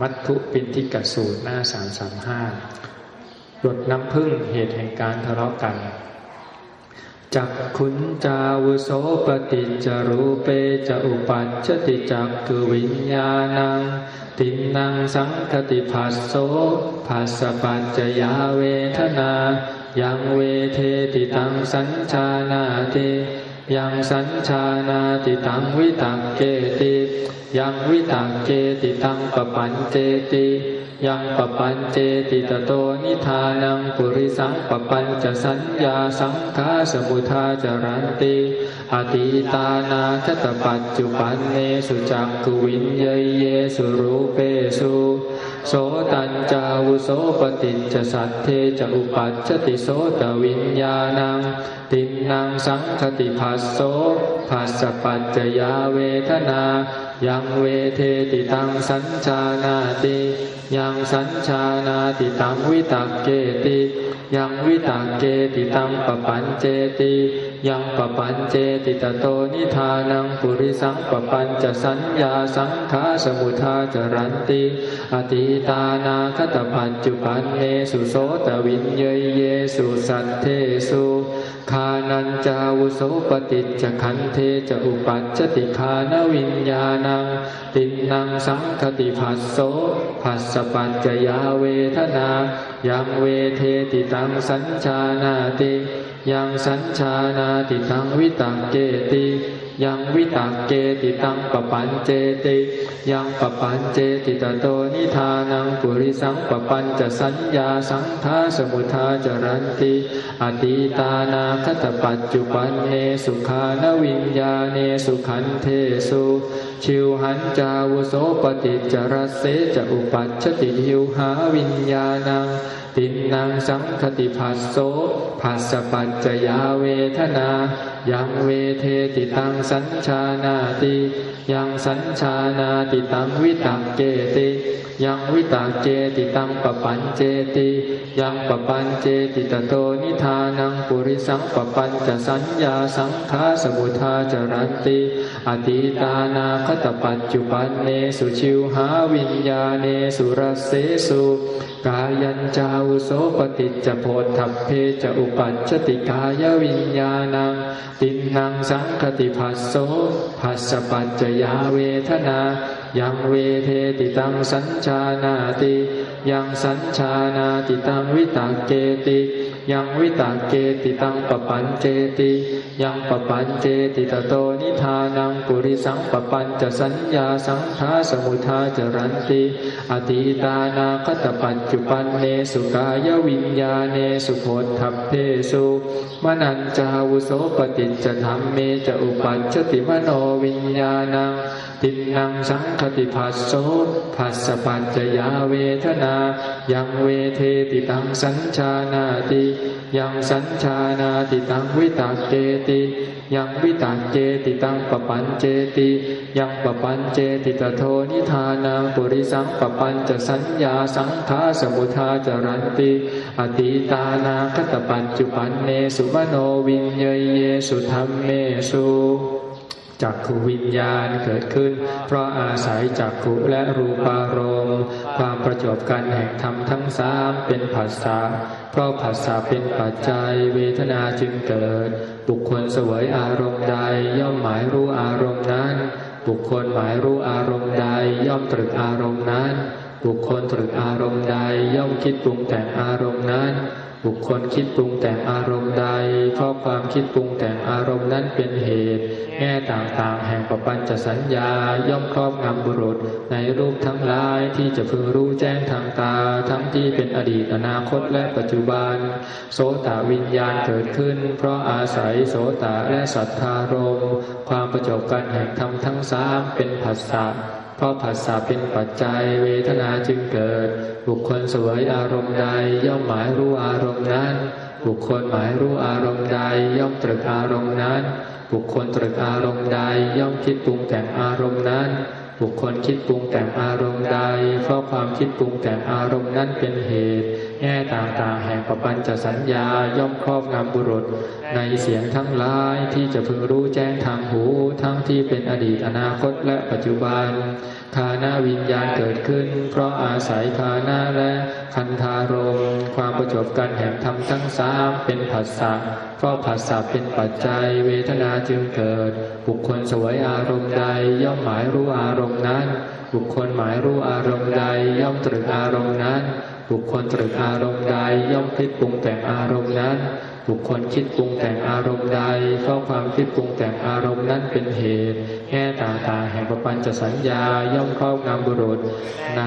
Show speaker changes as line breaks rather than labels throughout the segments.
มัทธุปินทิกสูตรหน้าสามสามห้าหยดน้ำพึ่งเหตุแห่งการทะเลาะกันจักขุนจาวุโสปฏิจจารูเปจะอุปัชชติจักกุวิญญาณังตินนังสังคติภัสโสภาสปัจจยาเวทนา ยังเวเทติตังสัญชานาติ ยังสัญชานาติตังวิตักเกติยังวิตักเกติตังปปัญเจติยังปปัญเจติตโตนิทานังปุริสังปปัญจะสัญญาสังขาสมุทาจารันติอติตานาคตปัจจุปันเนสุจักกุวินเยเยสุรูเปสุ โสตัญจาวุโสปฏิจจสัตเทจะอุปัชชติโสตวิญญาณังตินนางสังคติภัสโสภาสปัจจยาเวทนา ยังเวเทติตังสัญชานาติ ยังสัญชานาติตังวิตักเกติ ยังวิตักเกติตังปปัญเจติยังปปัญเจติตโตนิทานังปุริสังปปัญจะสัญญาสังขาสมุทาจรันติอติตานาคตปัจจุปันเนสุโสตวินเยเยสุสัตเทสุคานันจาวุโสปฏิจจขันเทจะอุปัชชติคานวิญญาณังตินนังสังคติภัสโสภัสสปัจจยาเวทนายังเวเทติตัังสัญชานาติยังสัญชานาติตังวิตังเกติยังวิตังเกติตังปปัญเจติยังปปัญเจติตโตนิทานังปุริสังปปัญจะสัญญาสังทาสมุทาจรันติอติตานาคตปัจจุปันเนสุขานวิญญาเนสุขันเทสุ ชิวหันจาวุโสปฏิจรสเสจะอุปัชชติหิวหาวิญญาณังตินนางสังคติภัสโสภัสปัจจยาเวทนา ยังเวเทติตังสัญชานาติยังสัญชานาติตังวิตังเกติยังวิตังเจติตังปปัญเจติยังปปัญเจติตโตนิทานังปุริสังปปัญจะสัญญาสังขาสมุทาจรันติ อติตานาคตปัจจุปันเนสุชิวหาวิญญาเนสุรเสสุกายัญจาวุโสปฏิจโพธัพเพจอุปัชชติกายวิญญาณังตินนังสังคติภัสโสภัสปัจจยาเวทนายังเวเทติตังสัญชานาติ ยังสัญชานาติตังวิตังเกติ ยังวิตังเกติตังปปัญเจติยังปปัญเจติตโตนิทานังปุริสังปปัญจะสัญญาสังขาสมุทาจรันติอติตานาคตปัจจุปันเนสุกายวิญญาเนสุโพธัพเพสุมนัญจาวุโสปฏิจจธรรมเมจะอุปัชติมโนวิญญาณัง ตินังสังคติภัสโสภัสปัจจยาเวทนา ยังเวเทติตังสัญชานาติยังสัญชานาติตังวิตักเกติยังวิตักเจติตังปปัญเจติยังปปัญเจติตโทนิทานังปุริสังปปัญจะสัญญาสังขาสมุทาจรันติอติตานาคตปัจจุปันเนสุมโนวิญเยเยสุธรรมเมสุ จักขวิญญาณเกิดขึ้น เพราะอาศัยจักขุและรูปารมณ์ ความประจบกันแห่งธรรมทั้งสามเป็นผัสสะเพราะผัสสะเป็นปัจจัยเวทนาจึงเกิด บุคคลเสวยอารมณ์ใดย่อมหมายรู้อารมณ์นั้น บุคคลหมายรู้อารมณ์ใดย่อมตรึกอารมณ์นั้น บุคคลตรึกอารมณ์ใดย่อมคิดปรุงแต่งอารมณ์นั้น บุคคลคิดปรุงแต่งอารมณ์ใด เพราะความคิดปรุงแต่งอารมณ์นั้นเป็นเหตุ แง่ต่างๆ แห่งปปัญจสัญญาย่อมครอบงำบุรุษ ในรูปทั้งหลายที่จะพึงรู้แจ้งทางตา ทั้งที่เป็นอดีตอนาคตและปัจจุบัน โสตวิญญาณเกิดขึ้น เพราะอาศัยโสตและสัทธารมณ์ความประจบกันแห่งธรรมทั้งสามเป็นผัสสะเพราะผัสสะเป็นปัจจัยเวทนาจึงเกิด บุคคลเสวยอารมณ์ใดย่อมหมายรู้อารมณ์นั้น บุคคลหมายรู้อารมณ์ใดย่อมตรึกอารมณ์นั้น บุคคลตรึกอารมณ์ใดย่อมคิดปรุงแต่งอารมณ์นั้น บุคคลคิดปรุงแต่งอารมณ์ใด เพราะความคิดปรุงแต่งอารมณ์นั้นเป็นเหตุแแง่ต่างๆแห่งปปัญจสัญญาย่อมครอบงำบุรุษ ในเสียงทั้งหลายที่จะพึงรู้แจ้งทางหู ทั้งที่เป็นอดีตอนาคตและปัจจุบันคานาวิญญาณเกิดขึ้น เพราะอาศัยคานาและคันธารมณ์ ความประจบกันแห่งธรรมทั้งสามเป็นผัสสะเพราะผัสสะเป็นปัจจัย เวทนาจึงเกิด บุคคลสวยอารมณ์ใดย่อมหมายรู้อารมณ์นั้น บุคคลหมายรู้อารมณ์ใดย่อมตรึกอารมณ์นั้น บุคคลตรึกอารมณ์ใดย่อมคิดปรุงแต่งอารมณ์นั้น บุคคลคิดปรุงแต่งอารมณ์ใดเพราะความคิดปรุงแต่งอารมณ์นั้นเป็นเหตุแง่ต่างๆแห่งปปัญจสัญญาย่อมครอบงำบุรุษใน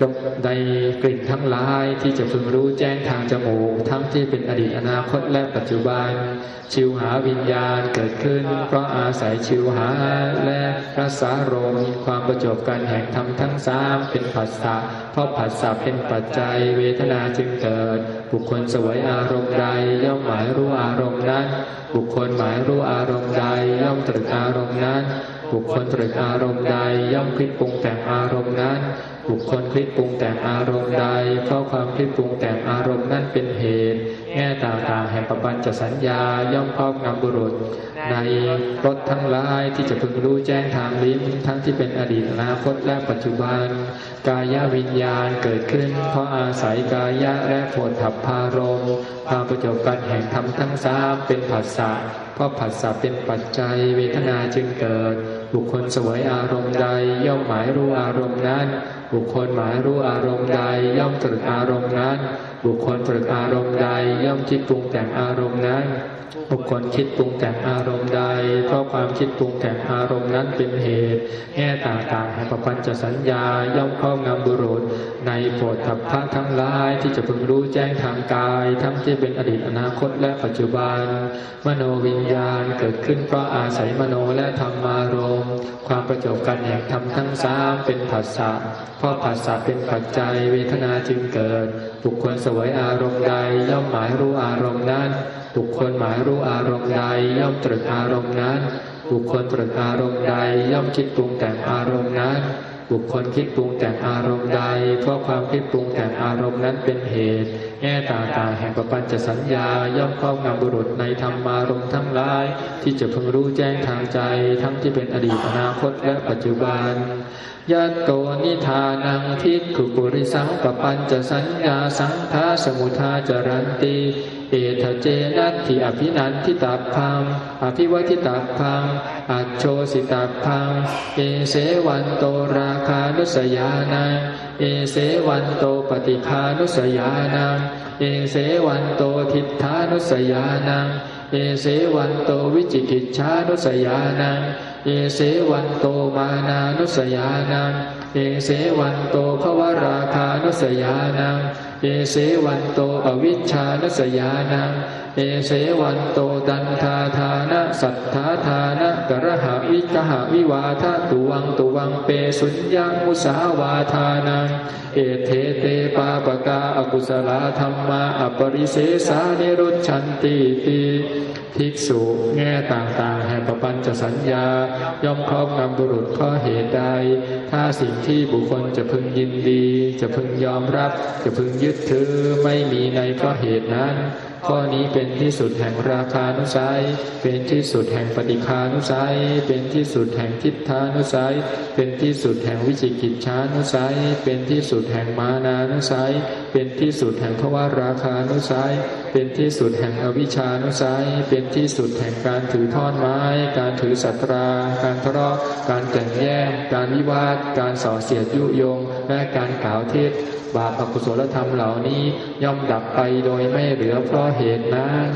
จงในกลิ่นทั้งหลายที่จะพึงรู้แจ้งทางจมูก ทั้งที่เป็นอดีตอนาคตและปัจจุบัน ชิวหาวิญญาณเกิดขึ้น เพราะอาศัยชิวหาและรสารมความประจบกันแห่งธรรมทั้งสามเป็นผัสสะเพราะผัสสะเป็นปัจจัยเวทนาจึงเกิด บุคคลสวยอารมณ์ใดย่อมหมายรู้อารมณ์นั้น บุคคลหมายรู้อารมณ์ใดย่อมตรึกอารมณ์นั้น บุคคลตรึกอารมณ์ใดย่อมคิดปรุงแต่งอารมณ์นั้น บุคคลคิดปรุงแต่งอารมณ์ใด เพราะความคิดปรุงแต่งอารมณ์นั้นเป็นเหตุแง่ต่างๆแห่งปปัญจสัญญาย่อมครอบงำบุรุษ ในรถทั้งหลายที่จะพึงรู้แจ้งทางลิ้นทั้งที่เป็นอดีตอนาคตและปัจจุบัน กายวิญญาณเกิดขึ้น เพราะอาศัยกายะและโผฏฐัพพารมความประจบกันแห่งธรรมทั้งสามเป็นผัสสะเพราะผัสสะเป็นปัจจัยเวทนาจึงเกิด บุคคลสวยอารมณ์ใด ย่อมหมายรู้อารมณ์นั้น บุคคลหมายรู้อารมณ์ใด ย่อมตรึกอารมณ์นั้น บุคคลตรึกอารมณ์ใด ย่อมคิดปรุงแต่งอารมณ์นั้น บุคคลคิดปรุงแต่งอารมณ์ใด เพราะความคิดปรุงแต่งอารมณ์นั้นเป็นเหตุแง่ต่างๆแห่งปปัญจสัญญาย่อมครอบงำบุรุษ ในโพธัพพะทั้งหลายที่จะพึงรู้แจ้งทางกาย ทั้งที่เป็นอดีตอนาคตและปัจจุบัน มโนวิญญาณเกิดขึ้นเพราะอาศัยมโนและธรรมารมณ์ความประจบกันแห่งธรรมทั้งสามเป็นผัสสะเพราะผัสสะเป็นปัจจัยเวทนาจึงเกิด บุคคลสวยอารมณ์ใดย่อมหมายรู้อารมณ์นั้น บุคคลหมายรู้อารมณ์ใดย่อมตรึกอารมณ์นั้น บุคคลตรึกอารมณ์ใดย่อมคิดปรุงแต่งอารมณ์นั้น บุคคลคิดปรุงแต่งอารมณ์ใด เพราะความคิดปรุงแต่งอารมณ์นั้นเป็นเหตุแง่ต่างๆแห่งปปัญจสัญญาย่อมครอบงำบุรุษในธรรมารมณ์ทั้งหลาย ที่จะพึงรู้แจ้งทางใจ ทั้งที่เป็นอดีตอนาคตและปัจจุบันยัตโตนิทานังทิฏขุปุริสังปปัญจสัญญาสังฆาสมุทาจรันติ เอทเจนัตถิอภินันทิตาพังอภิวัติตาพังอัจโชสิตาพังเอเสวันโตราคานุสยานังเอเสวันโตปฏิคานุสยานังเอเสวันโตทิฏฐานุสยานังเอเสวันโตวิจิกิจฉานุสยานัง เอเสวันโตมานานุสยานังเอเสวันโตภวราคานุสยานังเอเสวันโตอวิชชานุสยานัง เอเสวันโตดันทาทานะสัทธาทานะกระหะวิกหะวิวาทะตุวังตุวังเปสุญญามุสาวาทานังเอเทเตปาปกาอกุศลธรรมาอปริเสสานิรุชันติติภิกษุแง่ต่างๆแห่งปปัญจสัญญา ย่อมครอบงำบุรุษข้อเหตุใด ถ้าสิ่งที่บุคคลจะพึงยินดี จะพึงยอมรับ จะพึงยึดถือไม่มีในเพราะเหตุนั้น ข้อนี้เป็นที่สุดแห่งราคานุสัย เป็นที่สุดแห่งปฏิคานุสัย เป็นที่สุดแห่งทิฏฐานุสัย เป็นที่สุดแห่งวิจิกิจฉานุสัย เป็นที่สุดแห่งมานานุสัย เป็นที่สุดแห่งภวาราคานุสัย เป็นที่สุดแห่งอวิชานุสัย เป็นที่สุดแห่งการถือท่อนไม้ การถือสัตรา การทะเลาะ การแข่งแย่ง การวิวาท การส่อเสียดยุยง และการกล่าวเทศบาปอกุศลธรรมเหล่านี้ย่อมดับไปโดยไม่เหลือเพราะเหตุนั้น